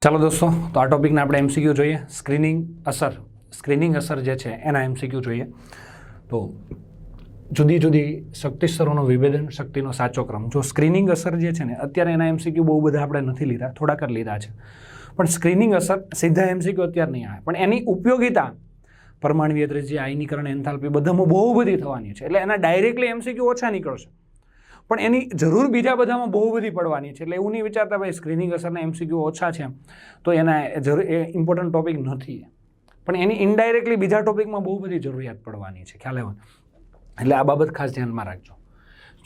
ચાલો દોસ્તો, તો આ ટોપિકને આપણે એમસીક્યુ જોઈએ. સ્ક્રીનિંગ અસર. સ્ક્રીનિંગ અસર જે છે, એના એમસીક્યુ જોઈએ. તો જુદી જુદી શક્તિસ્તરોનો વિભેદન શક્તિનો સાચો ક્રમ. જો સ્ક્રીનિંગ અસર જે છે ને, અત્યારે એના એમસીક્યુ બહુ બધા આપણે નથી લીધા થોડાક જ લીધા છે. પણ સ્ક્રીનિંગ અસર સીધા એમસીક્યુ અત્યારે નહીં આવે. પણ એની ઉપયોગિતા પરમાણવીય ત્રિજ્યા, આયનીકરણ, એન્થાલ્પી બધામાં બહુ બધી થવાની છે. એટલે એના ડાયરેક્ટલી એમસીક્યુ ઓછા નીકળશે. પણ એની જરૂર બીજા બધામાં બહુ બધી પડવાની છે. એટલે એવું નહીં વિચારતા ભાઈ સ્ક્રીનિંગ અસરના એમસીક્યુ ઓછા છે તો એના જરૂર, એ ઇમ્પોર્ટન્ટ ટોપિક નથી પણ એની ઇનડાયરેક્ટલી બીજા ટોપિકમાં બહુ બધી જરૂરિયાત પડવાની છે. ખ્યાલ આવ્યો? એટલે આ બાબત ખાસ ધ્યાનમાં રાખજો.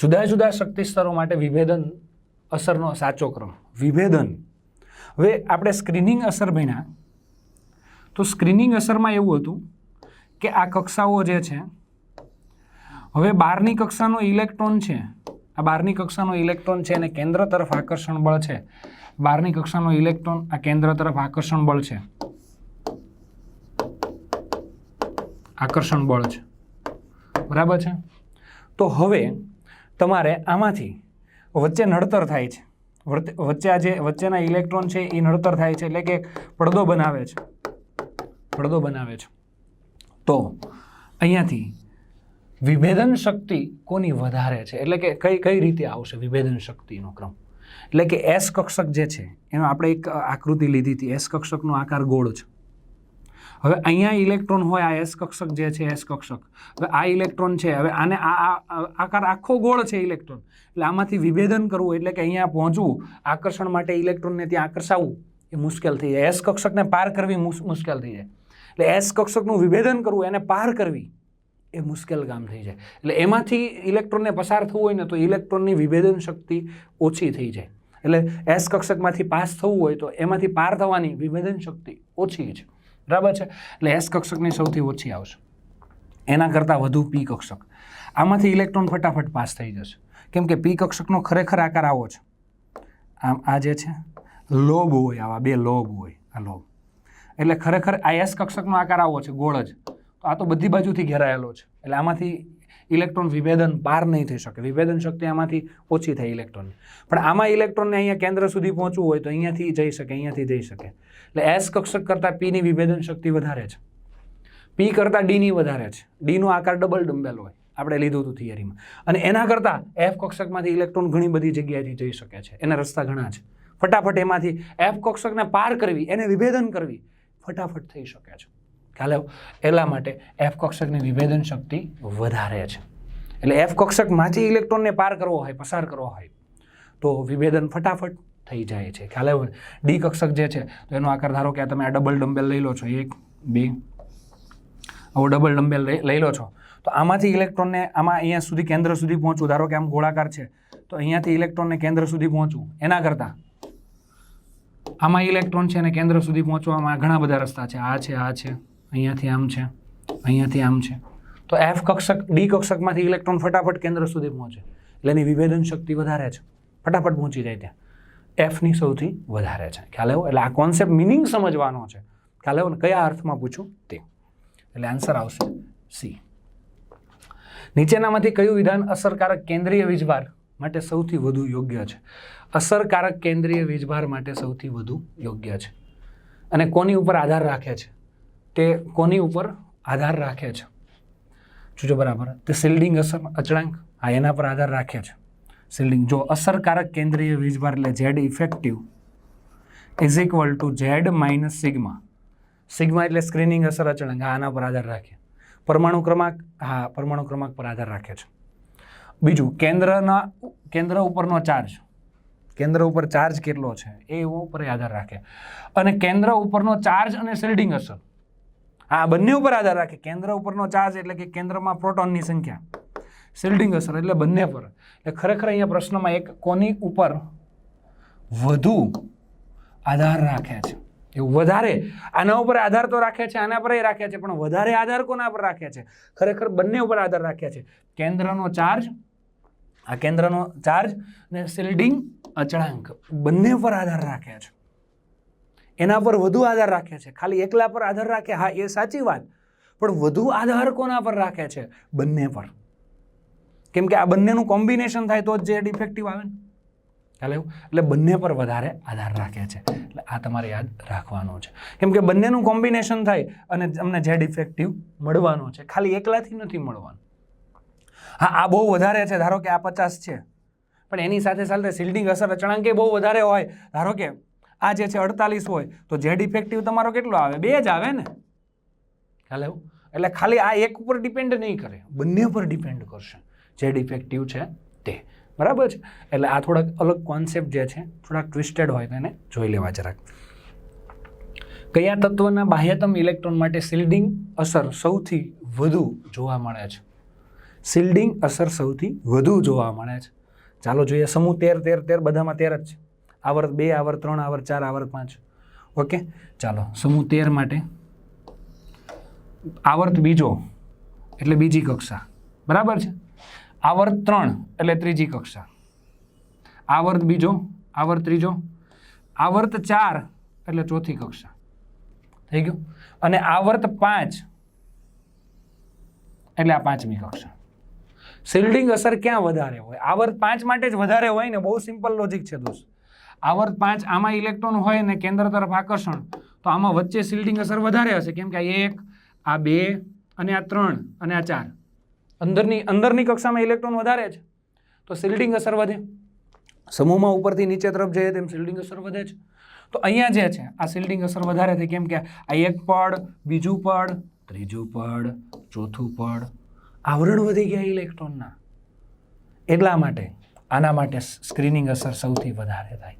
જુદા જુદા શક્તિ સ્તરો માટે વિભેદન અસરનો સાચો ક્રમ. વિભેદન. હવે આપણે સ્ક્રીનિંગ અસર ભણ્યા. તો સ્ક્રીનિંગ અસરમાં એવું હતું કે આ કક્ષાઓ જે છે, હવે બારની કક્ષાનો ઇલેક્ટ્રોન છે આ બારની કક્ષાનો ઇલેક્ટ્રોન છે અને કેન્દ્ર તરફ આકર્ષણ બળ છે. બારની કક્ષાનો ઇલેક્ટ્રોન આ કેન્દ્ર તરફ આકર્ષણ બળ છે. આકર્ષણ બળ છે. બરાબર છે? તો હવે તમારે આમાંથી વચ્ચે નડતર થાય છે. વચ્ચે આ જે, વચ્ચેના ઇલેક્ટ્રોન છે એ નડતર થાય છે એટલે કે પડદો બનાવે છે. પડદો બનાવે છે. તો અહીંયાથી વિભેદન શક્તિ કોની વધારે છે? એટલે કે કઈ કઈ રીતે આવશે વિભેદન શક્તિનો ક્રમ? એટલે કે એસ કક્ષક જે છે, એનો આપણે એક આકૃતિ લીધી હતી. એસ કક્ષકનો આકાર ગોળ છે. હવે અહીંયા ઇલેક્ટ્રોન હોય, આ એસ કક્ષક જે છે, એસ કક્ષક. હવે આ ઇલેક્ટ્રોન છે, હવે આને આ આકાર આખો ગોળ છે ઇલેક્ટ્રોન. એટલે આમાંથી વિભેદન કરવું, એટલે કે અહીંયા પહોંચવું, આકર્ષણ માટે ઇલેક્ટ્રોનને ત્યાં આકર્ષાવવું એ મુશ્કેલ થઈ જાય. એસ કક્ષકને પાર કરવી મુશ- મુશ્કેલ થઈ જાય. એટલે એસ કક્ષકનું વિભેદન કરવું, એને પાર કરવી એ મુશ્કેલ કામ થઈ જાય. એટલે એમાંથી ઇલેક્ટ્રોનને પસાર થવું હોય ને તો ઇલેક્ટ્રોનની વિભેદન શક્તિ ઓછી થઈ જાય. એટલે એસ કક્ષકમાંથી પાસ થવું હોય તો એમાંથી પાર થવાની વિભેદન શક્તિ ઓછી છે. બરાબર છે? એટલે એસ કક્ષકની સૌથી ઓછી આવશે. એના કરતાં વધુ પી કક્ષક. આમાંથી ઇલેક્ટ્રોન ફટાફટ પાસ થઈ જશે. કેમ કે પી કક્ષકનો ખરેખર આકાર આવો છે. આમ આ જે છે, લોબ હોય, આવા બે લોબ હોય, આ લોબ. એટલે ખરેખર આ એસ કક્ષકનો આકાર આવો છે, ગોળ જ. આ તો બધી બાજુથી ઘેરાયેલો છે. એટલે આમાંથી ઇલેક્ટ્રોન વિભેદન પાર નહીં થઈ શકે. વિભેદન શક્તિ આમાંથી ઓછી થાય ઇલેક્ટ્રોન પણ આમાં ઇલેક્ટ્રોનને અહીંયા કેન્દ્ર સુધી પહોંચવું હોય તો અહીંયાથી જઈ શકે, અહીંયાથી જઈ શકે. એટલે એસ કક્ષક કરતાં પીની વિભેદન શક્તિ વધારે છે. પી કરતાં ડીની વધારે છે. ડીનો આકાર ડબલ ડમ્બેલ હોય. આપણે લીધું હતું થિયરીમાં અને એના કરતાં એફ કક્ષકમાંથી ઇલેક્ટ્રોન ઘણી બધી જગ્યાએથી જઈ શકે છે. એના રસ્તા ઘણા છે. ફટાફટ એમાંથી એફ કક્ષકને પાર કરવી, એને વિભેદન કરવી ફટાફટ થઈ શકે છે. ખ્યાલ આવ્યો એટલા માટે એફ કક્ષકની વિભેદન શક્તિ વધારે છે. એટલે એફ કક્ષકમાંથી ઇલેક્ટ્રોનને પાર કરવો હોય, પસાર કરવો હોય, તો વિભેદન ફટાફટ થઈ જાય છે. ખ્યાલ આવ્યો ડી કક્ષક જે છે, તો એનો આકાર ધારો કે આ તમે આ ડબલ ડમ્બેલ લઈ લો છો, એક, બે, આવો ડબલ ડમ્બેલ લઈ લો છો, તો આમાંથી ઇલેક્ટ્રોનને આમાં અહીંયા સુધી કેન્દ્ર સુધી પહોંચવું. ધારો કે આમ ગોળાકાર છે, તો અહીંયાથી ઇલેક્ટ્રોનને કેન્દ્ર સુધી પહોંચવું. એના કરતાં આમાં ઇલેક્ટ્રોન છે અને કેન્દ્ર સુધી પહોંચવામાં ઘણા બધા રસ્તા છે. આ છે આ છે. અહીંયાથી આમ છે. અહીંયાથી આમ છે. તો એફ કક્ષક ડી કક્ષકમાંથી ઇલેક્ટ્રોન ફટાફટ કેન્દ્ર સુધી પહોંચે. એટલે એની વિભેદન શક્તિ વધારે છે. ફટાફટ પહોંચી જાય ત્યાં. એફની સૌથી વધારે છે. ખ્યાલ આવ્યો? એટલે આ કોન્સેપ્ટ મિનિંગ સમજવાનો છે. ખ્યાલ આવ્યો? ને કયા અર્થમાં પૂછું? તે. એટલે આન્સર આવશે સી નીચેનામાંથી કયું વિધાન અસરકારક કેન્દ્રીય વીજભાર માટે સૌથી વધુ યોગ્ય છે? અસરકારક કેન્દ્રીય વીજભાર માટે સૌથી વધુ યોગ્ય છે. અને કોની ઉપર આધાર રાખે છે? તે કોની ઉપર આધાર રાખે છે? જોજો બરાબર. તે સિલ્ડિંગ અસર અચળાંક હા એના પર આધાર રાખે છે. સિલ્ડિંગ જો અસરકારક કેન્દ્રીય વીજભાર એટલે Z effective is equal to Z minus sigma. Sigma એટલે સ્ક્રીનિંગ અસર અચળાંક. હા આના પર આધાર રાખે. પરમાણુ ક્રમાંક, હા, પરમાણુ ક્રમાંક પર આધાર રાખે છે. બીજું, કેન્દ્રના, કેન્દ્ર ઉપરનો ચાર્જ કેન્દ્ર ઉપર ચાર્જ કેટલો છે? એ ઉપર આધાર રાખે. અને કેન્દ્ર ઉપરનો ચાર્જ અને શિલ્ડિંગ અસર. આ બંને ઉપર આધાર રાખે. કેન્દ્ર ઉપરનો ચાર્જ એટલે કે કેન્દ્રમાં પ્રોટોનની સંખ્યા. શિલ્ડિંગ અસર એટલે બંને પર. એટલે ખરેખર અહીંયા પ્રશ્નમાં એક કોની ઉપર વધુ આધાર રાખે છે? એવું વધારે? આના ઉપર આધાર તો રાખે છે, આના પર રાખે છે, પણ વધારે આધાર કોના પર રાખે છે? ખરેખર બંને ઉપર આધાર રાખે છે. કેન્દ્રનો ચાર્જ આ કેન્દ્રનો ચાર્જ ને શિલ્ડિંગ અચળાંક બંને પર આધાર રાખે છે. એના પર વધુ આધાર રાખે છે. ખાલી એકલા પર આધાર રાખે, હા, એ સાચી વાત. પણ વધુ આધાર કોના પર રાખે છે? બંને પર. કેમ કે આ બંનેનું કોમ્બિનેશન થાય તો જ જે ડિફેક્ટિવ આવે ને. ખ્યાલ આવ્યો? એટલે બંને પર વધારે આધાર રાખે છે. એટલે આ તમારે યાદ રાખવાનું છે. કેમ કે બંનેનું કોમ્બિનેશન થાય અને તમને જે ડિફેક્ટિવ મળવાનો છે. ખાલી એકલાથી નથી મળવાનું. હા, આ બહુ વધારે છે. ધારો કે આ પચાસ છે. પણ એની સાથે સાથે સિલ્ડિંગ અસર અચળાંકે બહુ વધારે હોય. ધારો કે આ જે છે અડતાલીસ હોય, તો જે ડિફેક્ટિવ તમારો કેટલો આવે? બે જ આવે ને? ખ્યાલ એવું એટલે ખાલી આ એક ઉપર ડિપેન્ડ નહીં કરે. બંને ઉપર ડિપેન્ડ કરશે. જે ડિફેક્ટિવ છે તે. બરાબર છે? એટલે આ થોડાક અલગ કોન્સેપ્ટ જે છે, થોડાક ટ્વિસ્ટેડ હોય તેને જોઈ લેવા જરાક. કયા તત્વના બાહ્યતમ ઇલેક્ટ્રોન માટે શિલ્ડિંગ અસર સૌથી વધુ જોવા મળે છે? શિલ્ડિંગ અસર સૌથી વધુ જોવા મળે છે. ચાલો જોઈએ સમૂહ તેર તેર તેર, બધામાં તેર જ છે. આવર્ત બે આવર્ત ત્રણ, આવર ચાર, આવર પાંચ. ઓકે? ચાલો, સમૂહ તેર માટે. આવર્ત બીજો, એટલે બીજી કક્ષા. બરાબર છે? આવર્ત ત્રણ, એટલે ત્રીજી કક્ષા. આવર્ત બીજો, આવર્ત ત્રીજો. આવર્ત ચાર, એટલે ચોથી કક્ષા. થઈ ગયું? અને આવર્ત પાંચ, એટલે આ પાંચમી કક્ષા. શિલ્ડિંગ અસર ક્યાં વધારે હોય? આવર્ત પાંચ માટે જ વધારે હોય ને? બહુ સિમ્પલ લોજિક છે દોસ્ત. આવર્ત પાંચ આમાં ઇલેક્ટ્રોન હોય ને કેન્દ્ર તરફ આકર્ષણ, તો આમાં વચ્ચે શિલ્ડિંગ અસર વધારે હશે. કેમ કે આ એક, આ બે અને આ ત્રણ અને આ ચાર. અંદરની અંદરની કક્ષામાં ઇલેક્ટ્રોન વધારે છે, તો શિલ્ડિંગ અસર વધે. સમૂહમાં ઉપરથી નીચે તરફ જઈએ તેમ શિલ્ડિંગ અસર વધે છે. તો અહીંયા જે છે, આ શિલ્ડિંગ અસર વધારે થઈ કેમ કે આ એક પડ, બીજું પડ, ત્રીજું પડ, ચોથું પડ, આવરણ વધી ગયા ઇલેક્ટ્રોનના એટલા માટે આના માટે સ્ક્રીનિંગ અસર સૌથી વધારે થાય.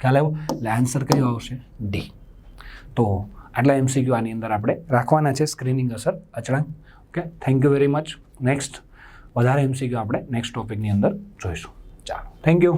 ખ્યાલ આવ્યો? એટલે આન્સર કયો આવશે? ડી તો આટલા એમસીક્યુ આની અંદર આપણે રાખવાના છે સ્ક્રીનિંગ અસર અચળાંક. Okay thank you very much next વધારે એમસીક્યુ આપણે નેક્સ્ટ ટોપિકની અંદર જોઈશું. ચાલો. Thank you